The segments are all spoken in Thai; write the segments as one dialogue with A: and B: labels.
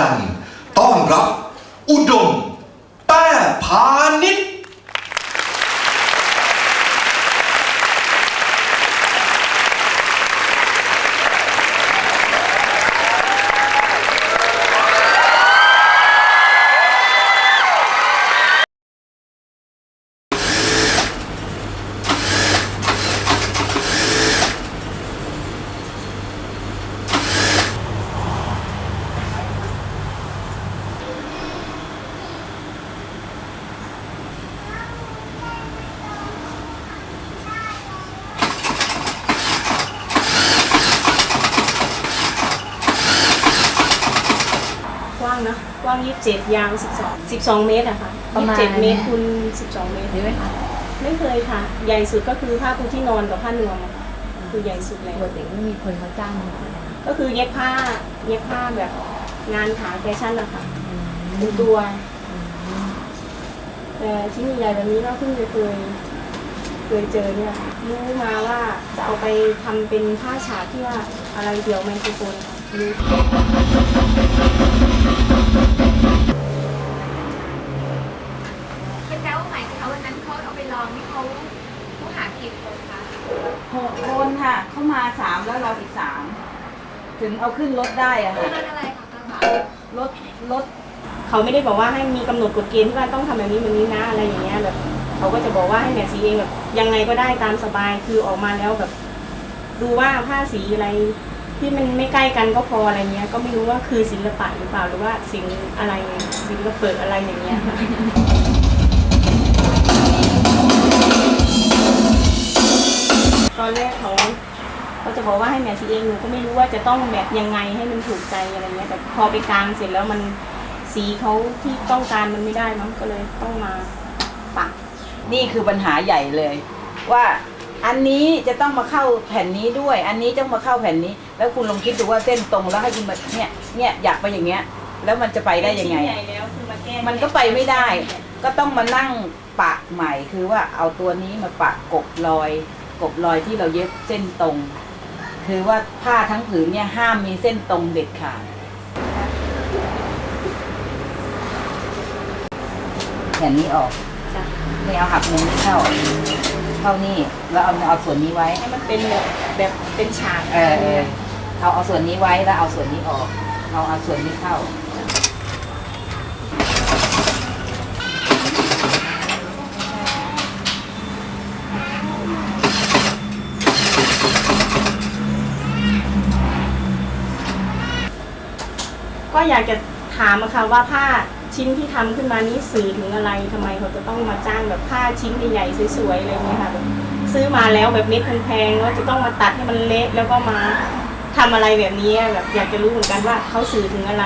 A: มือดังๆ ต้อนรับ อุดม แต้พาณิชย์
B: ก ว้างนะกว้าง27ยาว12 12เมตรอะค่ะ
C: ประมาณ
B: 27เมตรคูณ12เมตร
C: หรือไหมคะ
B: ไม่เคยค่ะ ใหญ่สุดก็คือผ้าปูที่นอนกับผ้านวมอะค่ะคือใหญ่สุดแล้ว
C: ปกติไม่มีคนมาจ้างมานะคะ
B: ก็คือเย็บผ้าเย็บผ้าแบบงานขาแฟชั่นอะค่ะเป็นตัว แต่ชิ้นใหญ่ๆแบบนี้ก็เพิ่งจะเคยเคยเจอเนี่ยค่ะรู้มาว่าจะเอาไปทำเป็นผ้าฉาบที่ว่าอะไรเดี่ยวไมโครโฟนค่ะรู้
D: เป็นแปลว่าหมายถึงว่าวันนั้นเขาเอาไปลองนี่เขาผู้หากี่คนคะ
E: หกคนค่ะ เข้ามาสามแล้วเราอีกสามถึงเอาขึ้นรถได้อะ
D: คือ
E: ค่ะ
D: รถอะไรคะกระบะ
E: รถรถ
B: เขาไม่ได้บอกว่าให้มีกำหนดกฎเกณฑ์ที่ว่าต้องทำแบบนี้แบบนี้นะอะไรอย่างเงี้ยแบบเขาก็จะบอกว่าให้แมทสีเองแบบยังไงก็ได้ตามสบายคือออกมาแล้วแบบ ดูว่าผ้าสีอะไร ที่มันไม่ใกล้กันก็พออะไรเงี้ย ก็ไม่รู้ว่าคือศิลปะหรือเปล่าหรือว่าสิ่งอะไรศิลปะอะไรอย่างเงี้ยค่ะตอนแรกเขาเขาจะบอกว่าให้แมทสีเองหนูก็ไม่รู้ว่าจะต้องแบบยังไงให้มันถูกใจอะไรเงี้ยแต่พอไปกลางเสร็จแล้วมันสีเขาที่ต้องการมันไม่ได้มั้งก็เลยต้องมาปัก
E: นี่คือปัญหาใหญ่เลยว่า อันนี้จะต้องมาเข้าแผ่นนี้ด้วย อันนี้ต้องมาเข้าแผ่นนี้ แล้วคุณลองคิดดูว่าเส้นตรงแล้วให้คุณมาเนี่ยเนี่ยอยากไปอย่างเงี้ย แล้วมันจะไปได้ยังไง
B: ชิ้นใหญ่แล้วคือมาแก้
E: มันก็ไปไม่ได้ ก็ต้องมานั่งปะใหม่คือว่าเอาตัวนี้มาปะกบรอย กบรอยที่เราเย็บเส้นตรง คือว่าผ้าทั้งผืนเนี่ยห้ามมีเส้นตรงเด็ดขาดแผ่นนี้ออก
B: จ้ะ
E: นี่เอาหักมุมนี้เข้า เข้านี่แล้วเอาเอาส่วนนี้ไว้
B: ให้มันเป็นแบบแบบเป็นฉาก
E: เออเออเอาเอาส่วนนี้ไว้แล้วเอาส่วนนี้ออก เอาเอาส่วนนี้เข้า
B: ก็อยากจะถามอะค่ะว่าผ้า ชิ้นที่ทำขึ้นมานี้สื่อถึงอะไรทำไมเขาจะต้องมาจ้างแบบผ้าชิ้นใหญ่ๆสวยๆอะไรเงี้ยค่ะแบบซื้อมาแล้วแบบเม็ดแพงๆแล้วจะต้องมาตัดให้มันเละแล้วก็มาทำอะไรแบบนี้แบบอยากจะรู้เหมือนกันว่าเขาสื่อถึงอะไร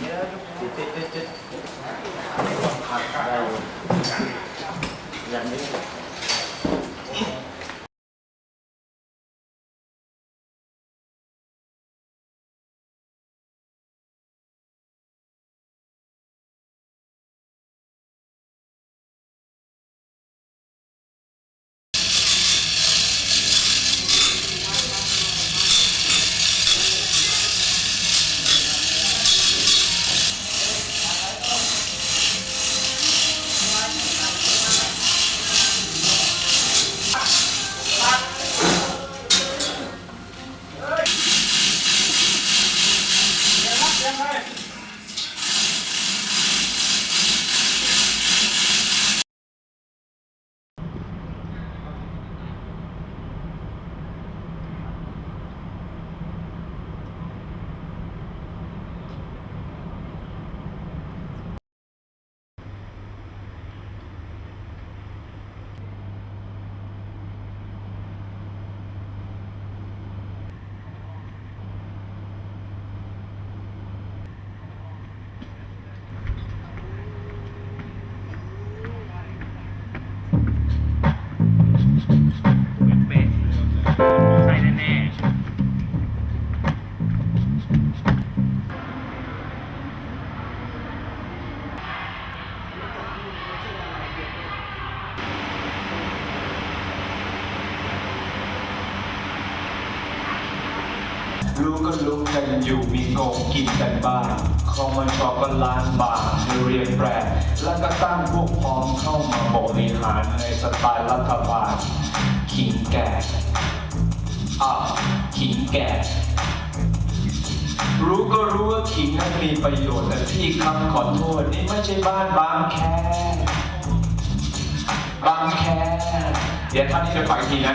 F: อยู่อย่างนี้
G: โงงกินกันบ้างคอมมันชอบก็ล้านบาทชื่อเรียนแปรแล้วก็ตั้งพวกพ้องเข้ามาบริหารในสไตล์รัฐบาลขิงแก่อะขิงแก่รู้ก็รู้ว่าขิงนั้นมีประโยชน์แต่พี่คำขอโทษนี่ไม่ใช่บ้านบางแคบางแคเดี๋ยวท่านนี้จะฟังอีกทีนะ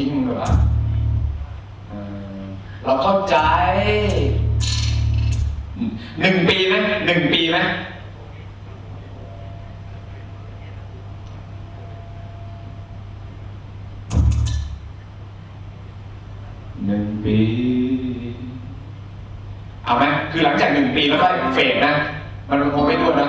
G: ทิ้งมึ
A: งแบบว่าเอเราเข้าใจหนึ่งปีไหมหนึ่งปีไหมหนึ่งปีเอาไหมคือหลังจากหนึ่งปีแล้วก็เฟดนะ มันคงไม่รวดนะ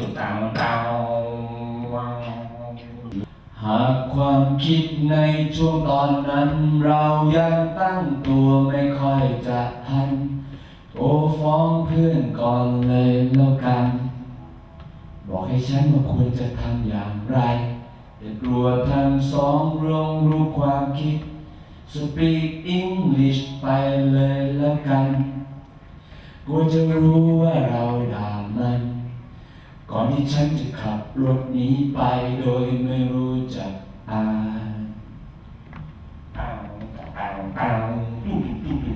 H: ตา
G: วตาวตา
I: หากความคิดในช่วงตอนนั้น เรายังตั้งตัวไม่ค่อยจะทันโทรฟ้องเพื่อนก่อนเลยแล้วกัน บอกให้ฉันว่าควรจะทำอย่างไรแต่กลัวทั้งสองรวงรู้ความคิด Speak English ไปเลยแล้วกันกลัวจะรู้ว่าเราด่ามัน ก่อนที่ฉันจะขับรถนี้ไปโดยไม่รู้จักอายอ้าวอ้าวอ้าวตุ้มตุ้ม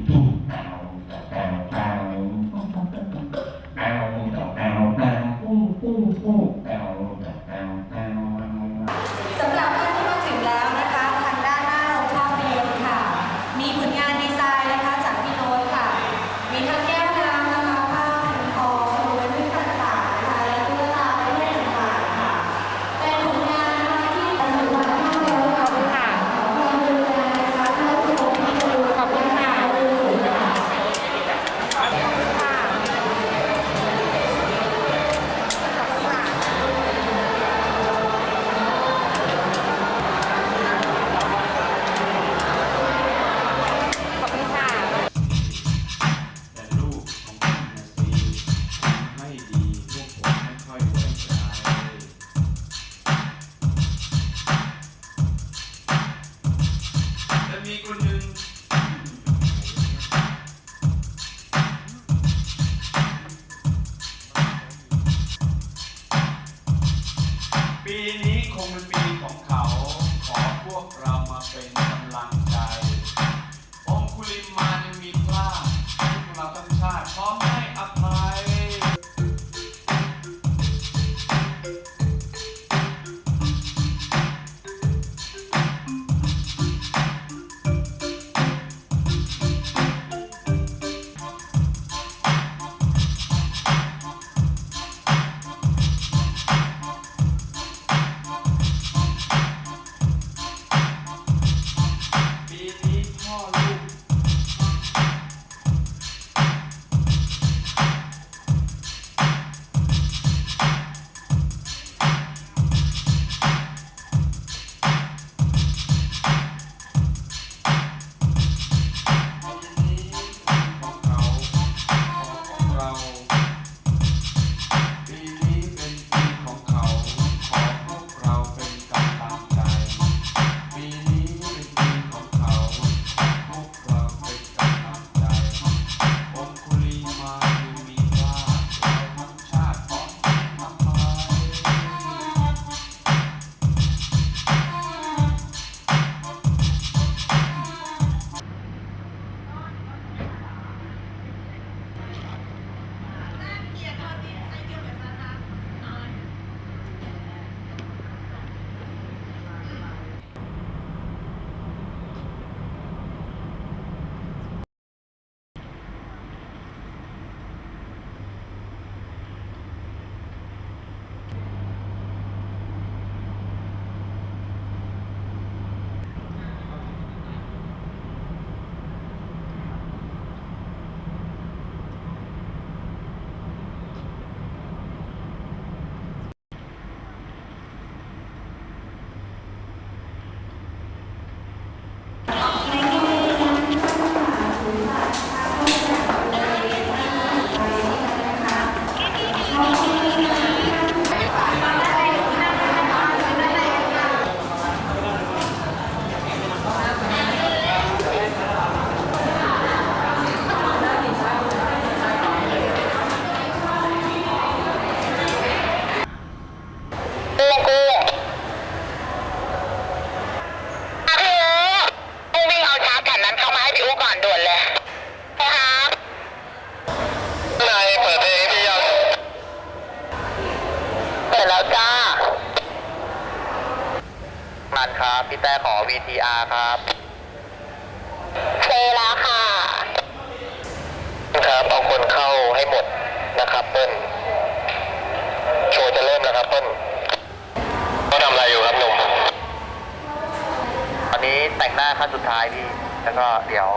I: แล้
D: วก็เดี๋ยว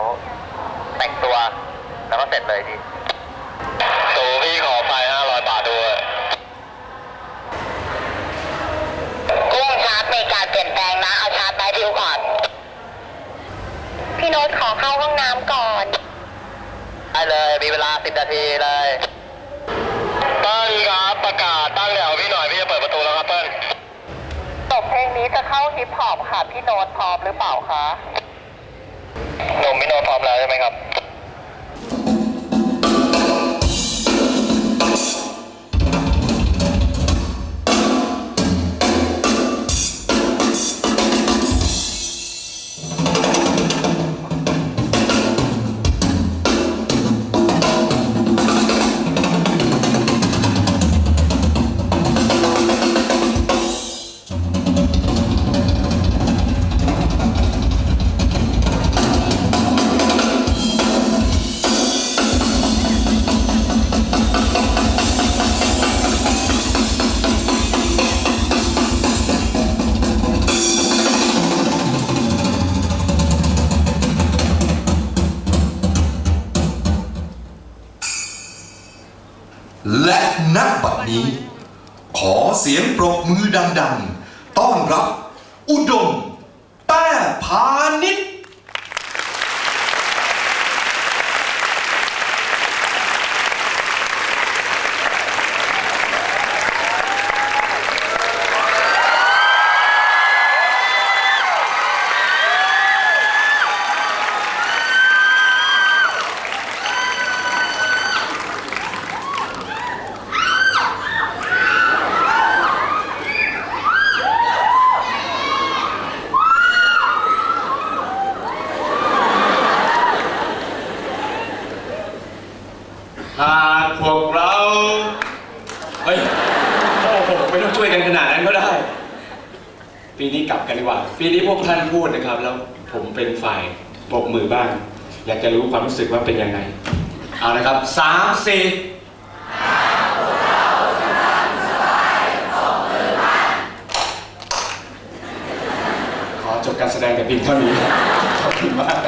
D: แต่งตัว แล้
G: วก็เสร็จเลยดีตูพี่ขอไป
F: ห้าร้อยบาทด้วยกุ้งชาร์จในการเปลี่ยนแปลงนะ เอาชาร์จไปดิวก่อน พี่โน้ตขอเข้าห้องน้ำก่อน ได้เลย มีเวลาสิบนาทีเลย เปิ้ลครับประกาศตั้งแถวพี่หน่อย พี่จะเปิดประตูแล้วครับเปิ้ลจบเพลงนี้จะเข้าฮิปฮอปค่ะ พี่โน้ตพร้อมหรือเปล่าคะ หนุ่มมิโนพร้อมแล้วใช่ไหมครับ
J: ดมแต้พาณิชย์
A: หากพวกเรา เฮ้ย โอ้โห ไม่ต้องช่วยกั นั้นก็ได้ ปีนี้กลับกันดีกว่า ปีนี้พวกท่านพูดนะครับ แล้วผมเป็นฝ่ายปรบมือบ้าง อยากจะรู้ความรู้สึกว่าเป็นยังไง เอาละครับสามสี่ขอจบการแสดงแต่เพียงเท่านี้ ขอบคุณมาก